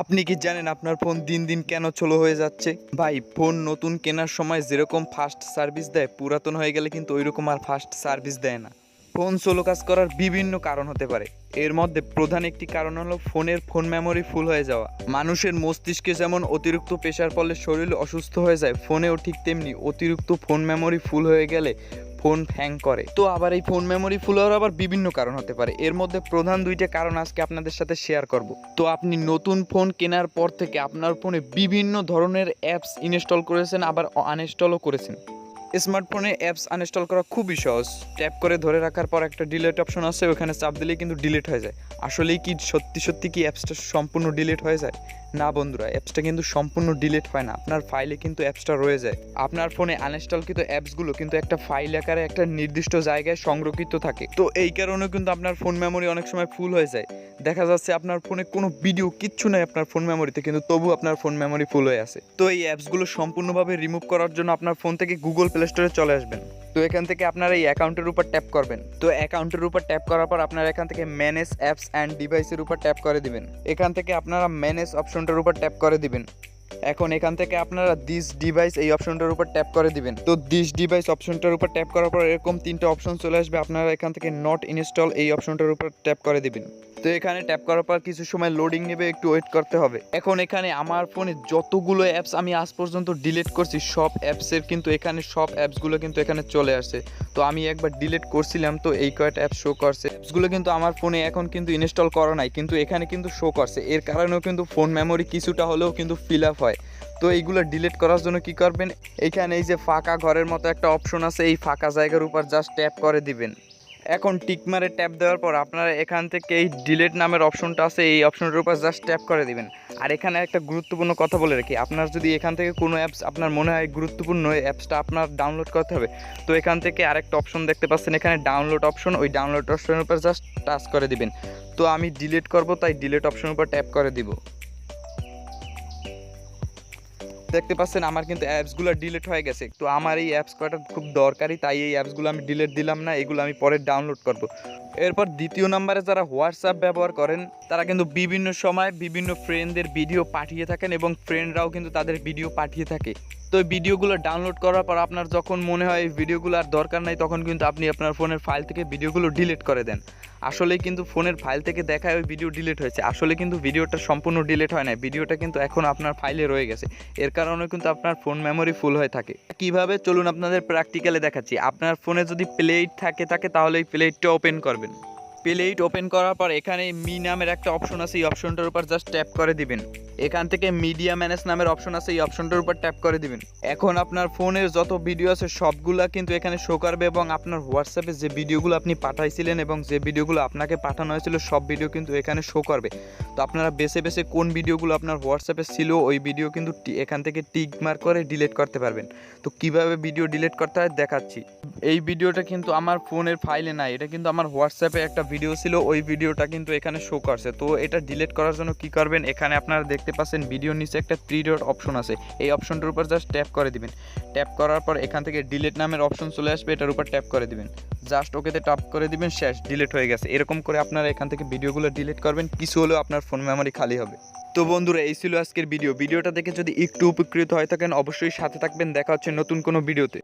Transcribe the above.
আপনি কি জানেন আপনার ফোন দিন দিন কেন চলো হয়ে যাচ্ছে? ভাই, ফোন নতুন কেনার সময় যেরকম ফাস্ট সার্ভিস দেয়, পুরাতন হয়ে গেলে কিন্তু ওইরকম আর ফাস্ট সার্ভিস দেয় না। ফোন সোলো কাজ করার বিভিন্ন কারণ হতে পারে। এর মধ্যে প্রধান একটি কারণ হলো ফোনের ফোন মেমোরি ফুল হয়ে যাওয়া। মানুষের মস্তিষ্কে যেমন অতিরিক্ত প্রেশার ফলে শরীর অসুস্থ হয়ে যায়, ফোনেও ঠিক তেমনি অতিরিক্ত ফোন মেমোরি ফুল হয়ে গেলে ফোন হ্যাং করে। তো আবার এই ফোন মেমোরি ফুল হওয়ার আবার বিভিন্ন কারণ হতে পারে। এর মধ্যে প্রধান দুইটা কারণ আজকে আপনাদের সাথে শেয়ার করব। তো আপনি নতুন ফোন কেনার পর থেকে আপনার ফোনে বিভিন্ন ধরনের অ্যাপস ইনস্টল করেছেন, আবার আনইনস্টলও করেছেন। স্মার্টফোনে অ্যাপস আনইনস্টল করা খুবই সহজ। ট্যাপ করে ধরে রাখার পর একটা ডিলেট অপশন আছে, ওখানে চাপ দিলেই কিন্তু ডিলিট হয়ে যায়। আসলেই কি সত্যি সত্যি কি অ্যাপসটা সম্পূর্ণ ডিলিট হয়ে যায়? না বন্ধুরা, অ্যাপসটা কিন্তু সম্পূর্ণ ডিলিট হয় না। আপনার ফাইলে কিন্তু অ্যাপসটা রয়ে যায়। আপনার ফোনে আনইনস্টলকৃত অ্যাপসগুলো কিন্তু একটা ফাইল আকারে একটা নির্দিষ্ট জায়গায় সংরক্ষিত থাকে। তো এই কারণে কিন্তু আপনার ফোন মেমোরি অনেক সময় ফুল হয়ে যায়। দেখা যাচ্ছে আপনার ফোনে কোনো ভিডিও কিচ্ছু নেই আপনার ফোন মেমোরিতে কিন্তু তবু আপনার ফোন মেমোরি ফুল হয়ে আছে। তো এই অ্যাপসগুলো সম্পূর্ণভাবে রিমুভ করার জন্য আপনার ফোন থেকে গুগল প্লে স্টোরে চলে আসবেন। তো এখান থেকে আপনারা এই অ্যাকাউন্টের উপর ট্যাপ করবেন। তো অ্যাকাউন্টের উপর ট্যাপ করার পর আপনারা এখান থেকে ম্যানেজ অ্যাপস অ্যান্ড ডিভাইসের উপর ট্যাপ করে দিবেন। এখান থেকে আপনারা ম্যানেজ অপশনটার উপর ট্যাপ করে দিবেন। এখন এখান থেকে আপনারা দিস ডিভাইস এই অপশনটার উপর ট্যাপ করে দিবেন। তো দিস ডিভাইস অপশনটার উপর ট্যাপ করার পর এরকম তিনটা অপশন চলে আসবে। আপনারা এখান থেকে নট ইনস্টল এই অপশনটার উপর ট্যাপ করে দিবেন। তো এখানে ট্যাপ করার পর কিছু সময় লোডিং নেবে, একটু ওয়েট করতে হবে। এখন এখানে আমার ফোনে যতগুলো অ্যাপস আমি আজ পর্যন্ত ডিলিট করছি, সব অ্যাপসের কিন্তু এখানে, সব অ্যাপসগুলো কিন্তু এখানে চলে আসছে। তো আমি একবার ডিলিট করছিলাম, তো এই কয়েকটা অ্যাপস শো করছে। অ্যাপসগুলো কিন্তু আমার ফোনে এখন কিন্তু ইনস্টল করা নাই, কিন্তু এখানে কিন্তু শো করছে। এর কারণেও কিন্তু ফোন মেমোরি কিছুটা হলেও কিন্তু ফিল আপ হয়। তো এইগুলো ডিলিট করার জন্য কি করবেন? এখানে এই যে ফাঁকা ঘরের মতো একটা অপশন আছে, এই ফাঁকা জায়গার উপর জাস্ট ট্যাপ করে দিবেন। এখন টিকমারে ট্যাপ দেওয়ার পর আপনারা এখান থেকে এই ডিলেট নামের অপশনটা আছে, এই অপশনটার উপর জাস্ট ট্যাপ করে দিবেন। আর এখানে একটা গুরুত্বপূর্ণ কথা বলে রাখি, আপনার যদি এখান থেকে কোনো অ্যাপস আপনার মনে হয় গুরুত্বপূর্ণ অ্যাপসটা আপনার ডাউনলোড করতে হবে, তো এখান থেকে আরেকটা অপশন দেখতে পাচ্ছেন, এখানে ডাউনলোড অপশন ওই ডাউনলোড অপশনের উপর জাস্ট টাচ করে দিবেন। তো আমি ডিলেট করব, তাই ডিলেট অপশনের উপর ট্যাপ করে দিব। দেখতে পাচ্ছেন আমার কিন্তু অ্যাপসগুলো ডিলিট হয়ে গেছে। তো আমার এই অ্যাপস কয়টা খুব দরকারি তাই এই অ্যাপসগুলো আমি ডিলিট দিলাম না, এগুলো আমি পরে ডাউনলোড করব। এরপর দ্বিতীয় নম্বরে যারা হোয়াটসঅ্যাপ ব্যবহার করেন, তারা কিন্তু বিভিন্ন সময় বিভিন্ন ফ্রেন্ডদের ভিডিও পাঠিয়ে থাকেন এবং ফ্রেন্ডরাও কিন্তু তাদের ভিডিও পাঠিয়ে থাকে। তো এই ভিডিওগুলো ডাউনলোড করার পর আপনার যখন মনে হয় এই ভিডিওগুলো আর দরকার নাই, তখন কিন্তু আপনি আপনার ফোনের ফাইল থেকে ভিডিওগুলো ডিলিট করে দেন। আসলে কিন্তু ফোনের ফাইল থেকে দেখায় ওই ভিডিও ডিলিট হয়েছে। আসলে কিন্তু ভিডিওটা সম্পূর্ণ ডিলিট হয় না ভিডিওটা কিন্তু এখন আপনার ফাইলে রয়ে গেছে। এর কারণে কিন্তু আপনার ফোন মেমোরি ফুল হয়ে থাকে। কীভাবে? চলুন আপনাদের প্র্যাকটিক্যালে দেখাচ্ছি। আপনার ফোনে যদি প্লেট থাকে থাকে তাহলে এই প্লেটটা ওপেন করবেন। প্লেট ওপেন করার পর এখানে মি নামের একটা অপশন আছে। এই অপশনটার উপর জাস্ট ট্যাপ করে দিবেন। এখান থেকে মিডিয়া ম্যানেজ নামের অপশন আছে, এই অপশনটার উপর ট্যাপ করে দিবেন। এখন আপনার ফোনের যত ভিডিও আছে, সবগুলা কিন্তু এখানে শো করবে এবং আপনার হোয়াটসঅ্যাপে যে ভিডিওগুলো আপনি পাঠাইছিলেন এবং যে ভিডিওগুলো আপনাকে পাঠানো হয়েছিল, সব ভিডিও কিন্তু এখানে শো করবে। তো আপনারা বেছে বেছে কোন ভিডিওগুলো আপনার হোয়াটসঅ্যাপে ছিল, ওই ভিডিও কিন্তু এখান থেকে টিক মার্ক করে ডিলিট করতে পারবেন। তো কীভাবে ভিডিও ডিলিট করতে হয় দেখাচ্ছি। এই ভিডিওটা কিন্তু আমার ফোনের ফাইলে নাই, এটা কিন্তু আমার হোয়াটসঅ্যাপে একটা ভিডিও ছিল, ওই ভিডিওটা কিন্তু এখানে শো করছে। তো এটা ডিলিট করার জন্য কি করবেন? এখানে আপনারা দেখতে পাচ্ছেন ভিডিওর নিচে একটা থ্রি ডট অপশন আছে। এই অপশনটার উপর জাস্ট ট্যাপ করে দিবেন। ট্যাপ করার পর এখান থেকে ডিলেট নামের অপশন চলে আসবে, এটার উপর ট্যাপ করে দিবেন। জাস্ট ওকেতে ট্যাপ করে দিবেন, শেষ ডিলেট হয়ে গেছে। এরকম করে আপনারা এখান থেকে ভিডিওগুলো ডিলিট করবেন, কিছু হলেও আপনার ফোন মেমোরি খালি হবে। তো বন্ধুরা, এই ছিল আজকের ভিডিও ভিডিওটা দেখে যদি একটু উপকৃত হয়ে থাকেন, অবশ্যই সাথে থাকবেন। দেখা হচ্ছে নতুন কোনো ভিডিওতে